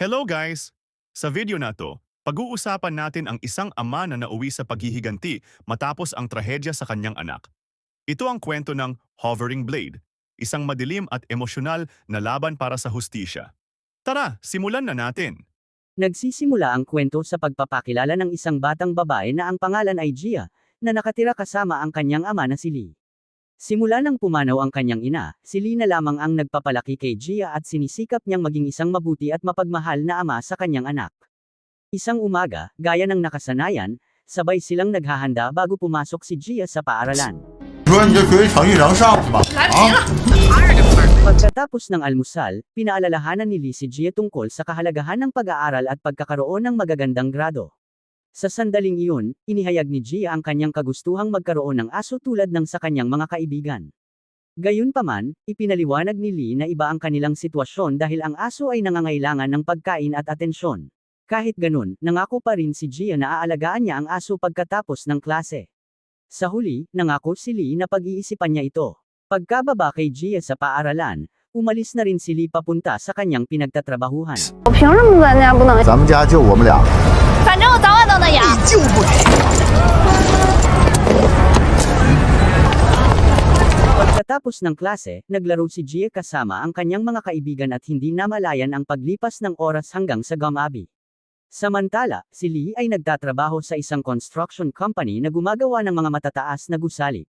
Hello guys! Sa video na to, pag-uusapan natin ang isang ama na nauwi sa paghihiganti matapos ang trahedya sa kanyang anak. Ito ang kwento ng Hovering Blade, isang madilim at emosyonal na laban para sa hustisya. Tara, simulan na natin! Nagsisimula ang kwento sa pagpapakilala ng isang batang babae na ang pangalan ay Gia, na nakatira kasama ang kanyang ama na si Lee. Simula nang pumanaw ang kanyang ina, si Lina lamang ang nagpapalaki kay Gia at sinisikap niyang maging isang mabuti at mapagmahal na ama sa kanyang anak. Isang umaga, gaya ng nakasanayan, sabay silang naghahanda bago pumasok si Gia sa paaralan. Pagkatapos ng almusal, pinaalalahanan ni Lee si Gia tungkol sa kahalagahan ng pag-aaral at pagkakaroon ng magagandang grado. Sa sandaling iyon, inihayag ni Gia ang kanyang kagustuhang magkaroon ng aso tulad ng sa kanyang mga kaibigan. Gayunpaman, ipinaliwanag ni Lee na iba ang kanilang sitwasyon dahil ang aso ay nangangailangan ng pagkain at atensyon. Kahit ganun, nangako pa rin si Gia na aalagaan niya ang aso pagkatapos ng klase. Sa huli, nangako si Lee na pag-iisipan niya ito. Pagkababa kay Gia sa paaralan, Umalis na rin si Lee papunta sa kanyang pinagtatrabahuhan. Pagkatapos ng klase, naglaro si Jie kasama ang kanyang mga kaibigan at hindi namalayan ang paglipas ng oras hanggang sa Gamabi. Samantala, si Lee ay nagtatrabaho sa isang construction company na gumagawa ng mga matataas na gusali.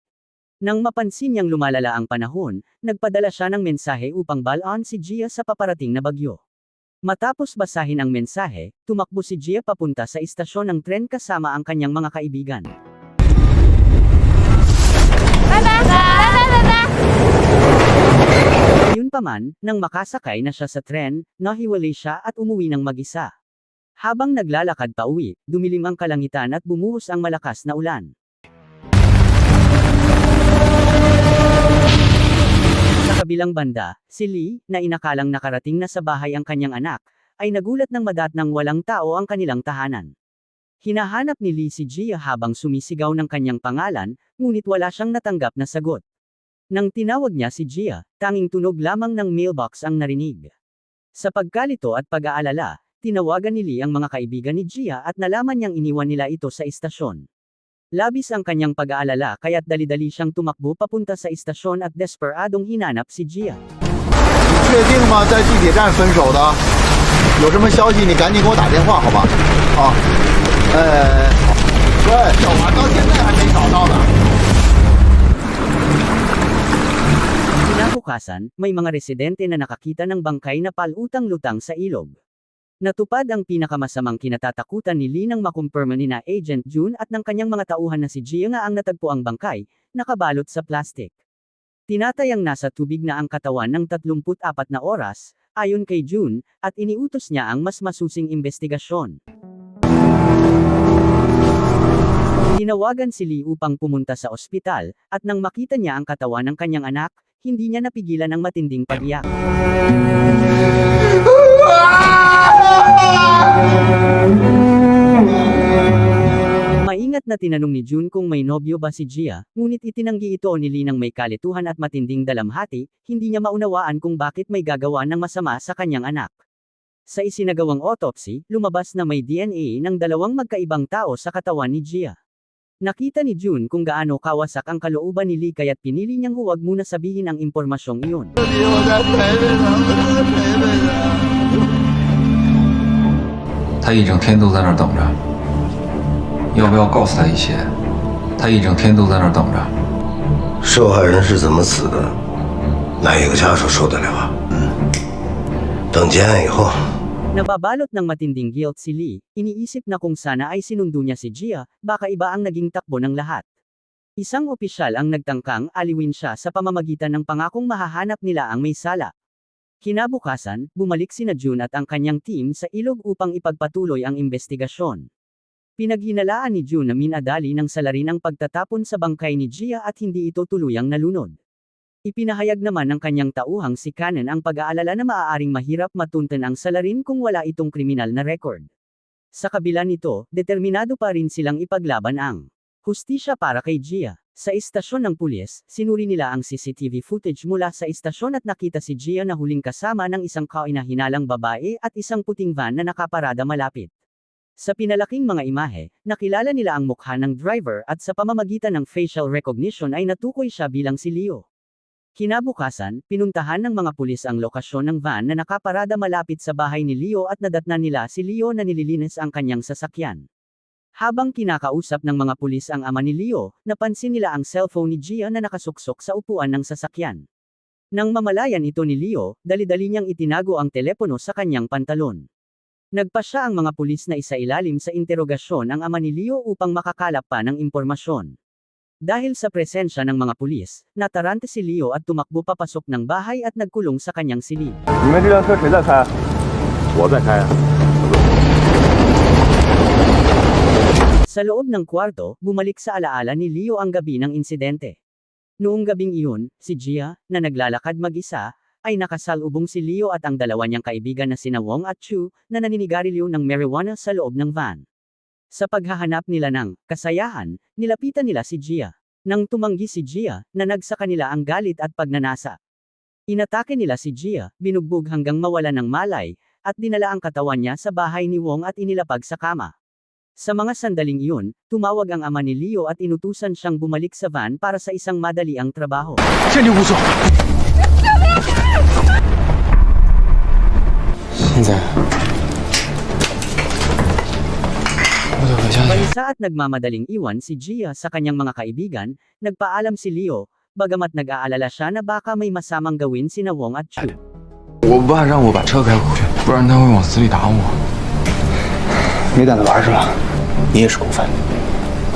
Nang mapansin niyang lumalala ang panahon, nagpadala siya ng mensahe upang balaan si Gia sa paparating na bagyo. Matapos basahin ang mensahe, tumakbo si Gia papunta sa istasyon ng tren kasama ang kanyang mga kaibigan. Tara! Tara! Tara! Yunpaman, nang makasakay na siya sa tren, nahiwalay siya at umuwi ng mag-isa. Habang naglalakad pa uwi, dumilim ang kalangitan at bumuhos ang malakas na ulan. Sa kabilang banda, si Lee, na inakalang nakarating na sa bahay ang kanyang anak, ay nagulat ng madat ng walang tao ang kanilang tahanan. Hinahanap ni Lee si Gia habang sumisigaw ng kanyang pangalan, ngunit wala siyang natanggap na sagot. Nang tinawag niya si Gia, tanging tunog lamang ng mailbox ang narinig. Sa pagkalito at pag-aalala, tinawagan ni Lee ang mga kaibigan ni Gia at nalaman niyang iniwan nila ito sa istasyon. Labis ang kanyang pag-aalala kaya't dali-dali siyang tumakbo papunta sa istasyon at desperadong hinanap si Gia. 确定吗？在地铁站分手的，有什么消息你赶紧给我打电话，好吧？啊，呃，对，我到现在还没找到呢。 Kinabukasan, may mga residente na nakakita ng bangkay na palutang-lutang sa ilog. Natupad ang pinakamasamang kinatatakutan ni Lee nang makumpirma ni na Agent June at ng kanyang mga tauhan na si Gia nga ang natagpo ang bangkay, nakabalot sa plastic. Tinatayang nasa tubig na ang katawan ng 34 na oras, ayon kay June, at iniutos niya ang mas masusing investigasyon. Tinawagan si Lee upang pumunta sa ospital, at nang makita niya ang katawan ng kanyang anak, hindi niya napigilan ang matinding pag-iyak. Maingat na tinanong ni June kung may nobyo ba si Gia, ngunit itinanggi ito ni Lee ng may kalituhan at matinding dalamhati, hindi niya maunawaan kung bakit may gagawa ng masama sa kanyang anak. Sa isinagawang autopsy, lumabas na may DNA ng dalawang magkaibang tao sa katawan ni Gia. Nakita ni June kung gaano kawasak ang kalooban ni Lee kaya't pinili niyang huwag muna sabihin ang impormasyong iyon. 我在陪着他，我在陪着他。他一整天都在那儿等着，要不要告诉他一些？他一整天都在那儿等着。受害人是怎么死的？哪一个家属受得了啊？嗯，等结案以后， Nababalot ng matinding guilt si Lee, iniisip na kung sana ay sinundo niya si Gia, baka iba ang naging takbo ng lahat. Isang opisyal ang nagtangkang aliwin siya sa pamamagitan ng pangakong mahahanap nila ang may sala. Kinabukasan, bumalik sina June at ang kanyang team sa ilog upang ipagpatuloy ang investigasyon. Pinaghinalaan ni June na minadali ng salarin ang pagtatapon sa bangkay ni Gia at hindi ito tuluyang nalunod. Ipinahayag naman ng kanyang tauhang si Cannon ang pag-aalala na maaaring mahirap matuntan ang salarin kung wala itong kriminal na record. Sa kabila nito, determinado pa rin silang ipaglaban ang hustisya para kay Gia. Sa istasyon ng pulis, sinuri nila ang CCTV footage mula sa istasyon at nakita si Gia na huling kasama ng isang kainahinalang babae at isang puting van na nakaparada malapit. Sa pinalaking mga imahe, nakilala nila ang mukha ng driver at sa pamamagitan ng facial recognition ay natukoy siya bilang si Leo. Kinabukasan, pinuntahan ng mga pulis ang lokasyon ng van na nakaparada malapit sa bahay ni Leo at nadatnan nila si Leo na nililinis ang kanyang sasakyan. Habang kinakausap ng mga pulis ang ama ni Leo, napansin nila ang cellphone ni Gia na nakasuksok sa upuan ng sasakyan. Nang mamalayan ito ni Leo, dali-dali niyang itinago ang telepono sa kanyang pantalon. Nagpa siya ang mga pulis na isailalim sa interogasyon ang ama ni Leo upang makakalap pa ng impormasyon. Dahil sa presensya ng mga pulis, natarante si Leo at tumakbo papasok ng bahay at nagkulong sa kanyang silid. 你们这辆车谁在开？我在开。 Sa loob ng kwarto, bumalik sa alaala ni Leo ang gabi ng insidente. Noong gabing iyon, si Gia, na naglalakad mag-isa, ay nakasalubong si Leo at ang dalawa niyang kaibigan na sina Wong at Chu, na naninigarilyo ng marijuana sa loob ng van. Sa paghahanap nila ng kasayahan, nilapitan nila si Gia. Nang tumanggi si Gia, nanag sa kanila ang galit at pagnanasa. Inatake nila si Gia, binugbog hanggang mawala ng malay, at dinala ang katawan niya sa bahay ni Wong at inilapag sa kama. Sa mga sandaling iyon, tumawag ang ama ni Leo at inutusan siyang bumalik sa van para sa isang madaliang trabaho. 坚决不错。现在，我得回家去。 Balisa at nagmamadaling iwan si Gia sa kanyang mga kaibigan, nagpaalam si Leo, bagamat nag-aalala siya na baka may masamang gawin sina Wong at Chu. 我爸让我把车开回去，不然他会往死里打我。 没胆子玩是吧？你也是共犯，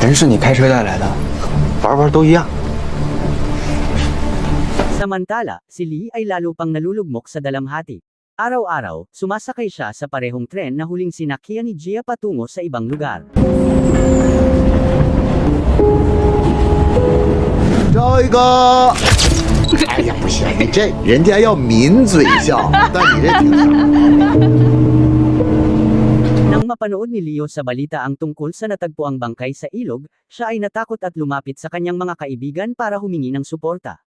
人是你开车带来的，玩玩都一样。 Samantala, si Lee ay lalo pang nalulugmok sa dalamhati. Araw-araw, sumasakay siya sa parehong tren na huling sinakyan ni Gia patungo sa ibang lugar. 招一个。哎呀，不行，你这人家要抿嘴笑，但你这挺傻。 Nang mapanood ni Leo sa balita ang tungkol sa natagpuang bangkay sa ilog, siya ay natakot at lumapit sa kanyang mga kaibigan para humingi ng suporta.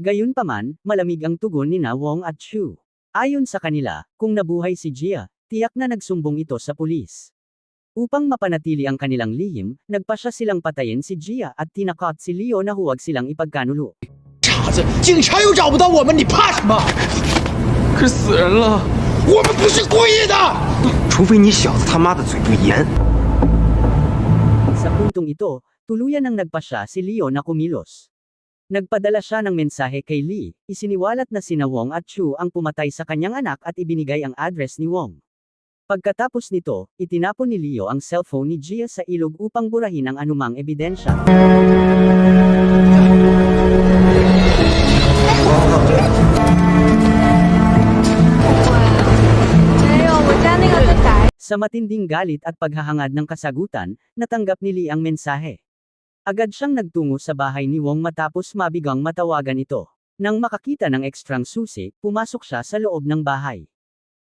Gayunpaman, malamig ang tugon ni na Wong at Chu. Ayon sa kanila, kung nabuhay si Gia, tiyak na nagsumbong ito sa pulis. Upang mapanatili ang kanilang lihim, nagpasya silang patayin si Gia at tinakot si Leo na huwag silang ipagkanulo. 傻子，警察又找不到我们，你怕什么？可是死人了，我们不是故意的。 除非你小子他妈的嘴不严。 Sa puntong ito, tuluyan ang nagpasya si Leo na kumilos. Nagpadala siya ng mensahe kay Lee, isiniwalat na sina Wong at Chu ang pumatay sa kanyang anak at ibinigay ang address ni Wong. Pagkatapos nito, itinapon ni Leo ang cellphone ni Gia sa ilog upang burahin ang anumang ebidensya. Sa matinding galit at paghahangad ng kasagutan, natanggap ni Lee ang mensahe. Agad siyang nagtungo sa bahay ni Wong matapos mabigang matawagan ito. Nang makakita ng ekstrang susi, pumasok siya sa loob ng bahay.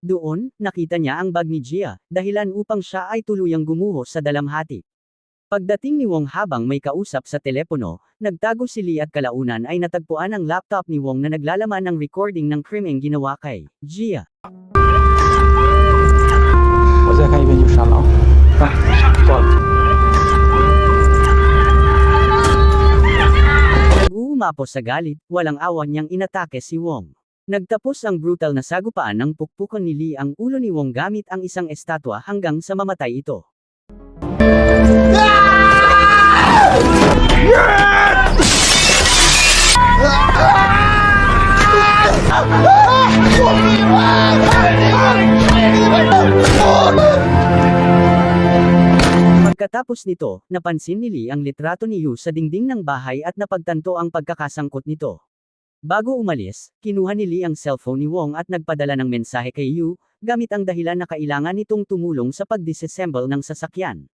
Doon, nakita niya ang bag ni Gia, dahilan upang siya ay tuluyang gumuho sa dalamhati. Pagdating ni Wong habang may kausap sa telepono, nagtago si Lee at kalaunan ay natagpuan ang laptop ni Wong na naglalaman ng recording ng krimeng ginawa kay Gia video szalał. Tak, Umapos sa galit, walang awa niyang inatake si Wong. Nagtapos ang brutal na sagupaan ng pukpukan ni Lee ang ulo ni Wong gamit ang isang estatwa hanggang sa mamatay ito. Ah! Ah! Pagkatapos nito, napansin ni Lee ang litrato ni Yu sa dingding ng bahay at napagtanto ang pagkakasangkot nito. Bago umalis, kinuha ni Lee ang cellphone ni Wong at nagpadala ng mensahe kay Yu, gamit ang dahilan na kailangan nitong tumulong sa pag-disassemble ng sasakyan.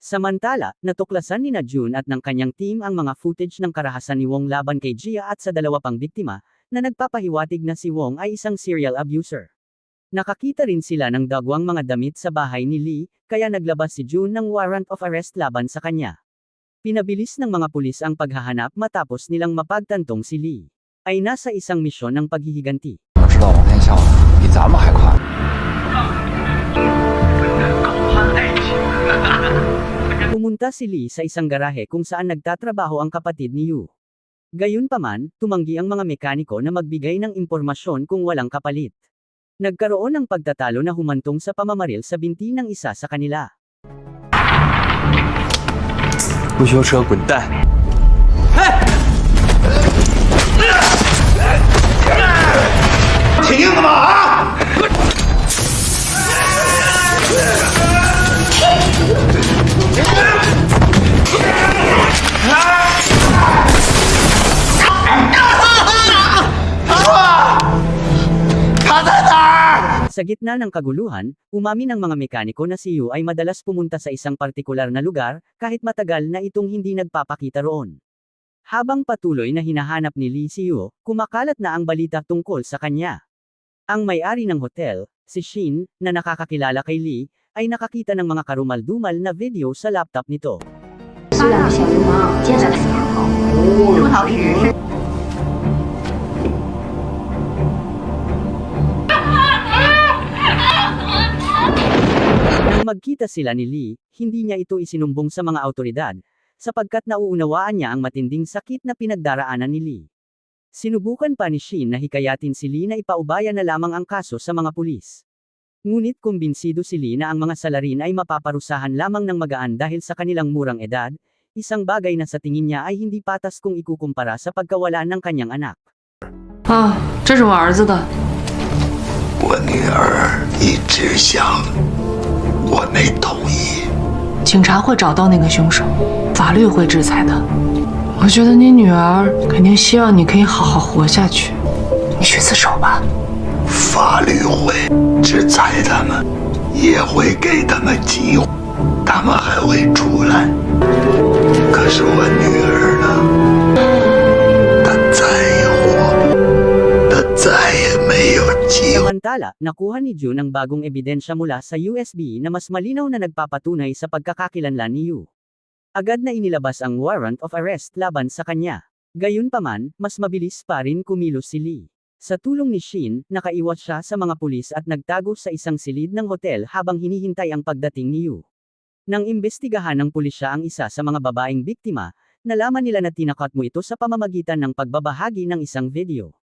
Samantala, natuklasan ni na June at ng kanyang team ang mga footage ng karahasan ni Wong laban kay Gia at sa dalawa pang biktima, na nagpapahiwatig na si Wong ay isang serial abuser. Nakakita rin sila ng dagwang mga damit sa bahay ni Lee, kaya naglabas si June ng warrant of arrest laban sa kanya. Pinabilis ng mga pulis ang paghahanap matapos nilang mapagtantong si Lee. Ay nasa isang misyon ng paghihiganti. Pumunta si Lee sa isang garahe kung saan nagtatrabaho ang kapatid ni Yu. Gayunpaman, tumanggi ang mga mekaniko na magbigay ng impormasyon kung walang kapalit. Nagkaroon ng pagtatalo na humantong sa pamamaril sa binti ng isa sa kanila. Tingin mo! Sa gitna ng kaguluhan, umamin ang mga mekaniko na si Yu ay madalas pumunta sa isang partikular na lugar, kahit matagal na itong hindi nagpapakita roon. Habang patuloy na hinahanap ni Lee si Yu, kumakalat na ang balita tungkol sa kanya. Ang may-ari ng hotel, si Shin, na nakakakilala kay Lee, ay nakakita ng mga karumaldumal na video sa laptop nito. 这两个小流氓见了时候，出逃时是 Nang magkita sila ni Lee, hindi niya ito isinumbong sa mga autoridad, sapagkat nauunawaan niya ang matinding sakit na pinagdaraanan ni Lee. Sinubukan pa ni Shin na hikayatin si Lee na ipaubaya na lamang ang kaso sa mga pulis. Ngunit kumbinsido si Lee na ang mga salarin ay mapaparusahan lamang ng magaan dahil sa kanilang murang edad, isang bagay na sa tingin niya ay hindi patas kung ikukumpara sa pagkawala ng kanyang anak. 啊，这是我儿子的。我女儿一直想， 我没同意。警察会找到那个凶手，法律会制裁的。我觉得你女儿肯定希望你可以好好活下去，你去自首吧。法律会制裁他们，也会给他们机会，他们还会出来。可是我女儿 Samantala, nakuha ni June ang bagong ebidensya mula sa USB na mas malinaw na nagpapatunay sa pagkakakilanlan ni Yu. Agad na inilabas ang warrant of arrest laban sa kanya. Gayunpaman, mas mabilis pa rin kumilos si Lee. Sa tulong ni Shin, nakaiwas siya sa mga pulis at nagtago sa isang silid ng hotel habang hinihintay ang pagdating ni Yu. Nang imbestigahan ng pulisya ang isa sa mga babaeng biktima, nalaman nila na tinakot mo ito sa pamamagitan ng pagbabahagi ng isang video.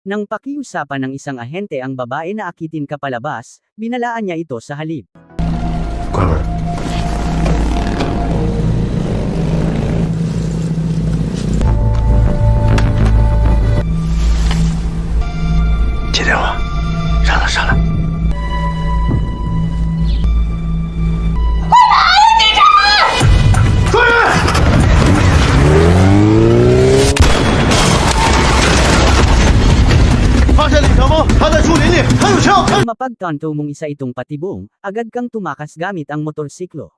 Nang pakiusapan ng isang ahente ang babae na akitin ka palabas, binalaan niya ito sa halip. 关 mapagtanto mong isa itong patibong, agad kang tumakas gamit ang motorsiklo.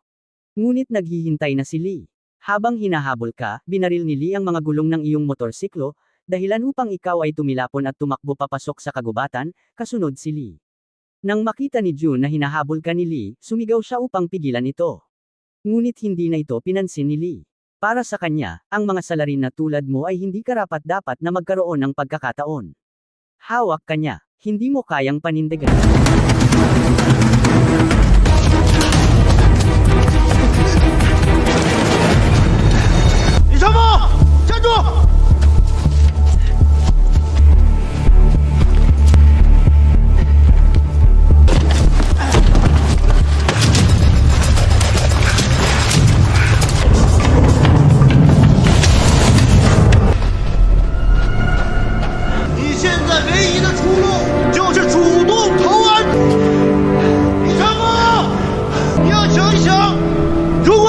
Ngunit naghihintay na si Lee. Habang hinahabol ka, binaril ni Lee ang mga gulong ng iyong motorsiklo, dahilan upang ikaw ay tumilapon at tumakbo papasok sa kagubatan, kasunod si Lee. Nang makita ni June na hinahabol ka ni Lee, sumigaw siya upang pigilan ito. Ngunit hindi na ito pinansin ni Lee. Para sa kanya, ang mga salarin na tulad mo ay hindi karapat dapat na magkaroon ng pagkakataon. Hawak ka niya, hindi mo kayang panindigan.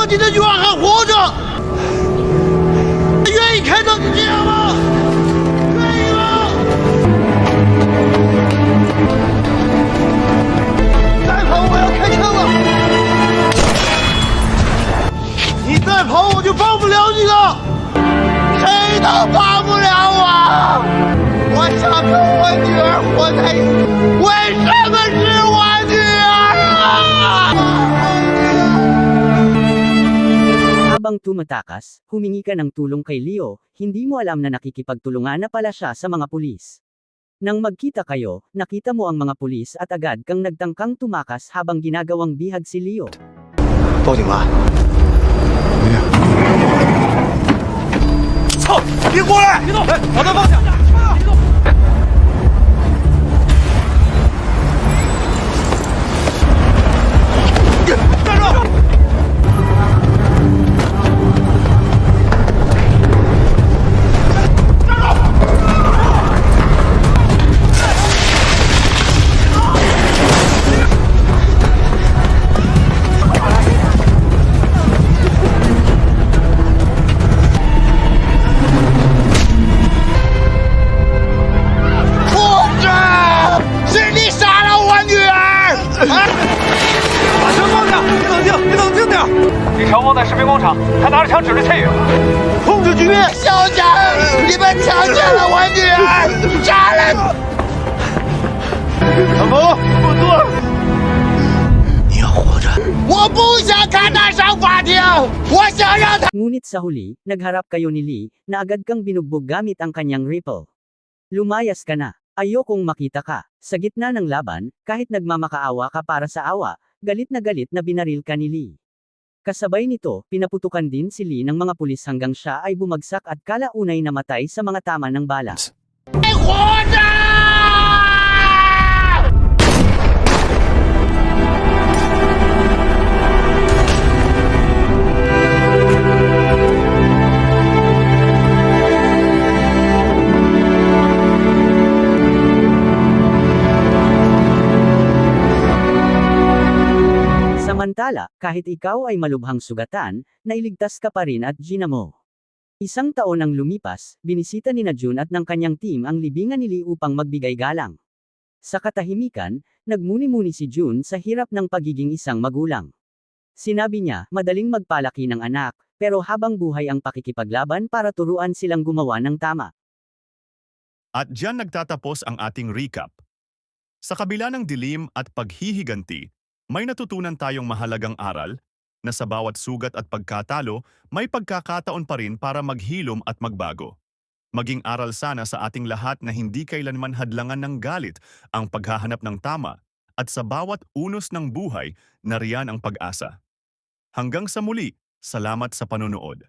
你的女儿还活着，愿意看到你这样吗？愿意吗？再跑我要开枪了！你再跑我就帮不了你了，谁都帮不了我。我想跟我女儿活在一起，为什么是我 Habang Habang tumatakas, humingi ka ng tulong kay Leo, hindi mo alam na nakikipagtulungan na pala siya sa mga pulis. Nang magkita kayo, nakita mo ang mga pulis at agad kang nagtangkang tumakas habang ginagawang bihag si Leo. 报警吧！操！别过来！别动！哎，把他放 小冯，不做。你要活着！我不想看他上法庭，我想让他。 Ngunit sa huli, nagharap kayo ni Lee, na agad kang binugbog gamit ang kanyang rifle. Lumayas ka na. Ayokong makita ka. Sa gitna ng laban, kahit nagmamakaawa ka para sa awa, galit na galit na binaril ka ni Lee. Kasabay nito, pinaputukan din si Lee ng mga pulis hanggang siya ay bumagsak at kalaunay namatay sa mga tama ng bala. 活 kahit ikaw ay malubhang sugatan, nailigtas ka pa rin at ginamo. Isang taon ang lumipas, binisita ni na Jun at ng kanyang team ang libingan ni Lee upang magbigay galang. Sa katahimikan, nagmuni-muni si Jun sa hirap ng pagiging isang magulang. Sinabi niya, madaling magpalaki ng anak, pero habang buhay ang pakikipaglaban para turuan silang gumawa ng tama. At diyan nagtatapos ang ating recap. Sa kabila ng dilim at paghihiganti, may natutunan tayong mahalagang aral na sa bawat sugat at pagkatalo, may pagkakataon pa rin para maghilom at magbago. Maging aral sana sa ating lahat na hindi kailanman hadlangan ng galit ang paghahanap ng tama at sa bawat unos ng buhay, nariyan ang pag-asa. Hanggang sa muli, salamat sa panonood.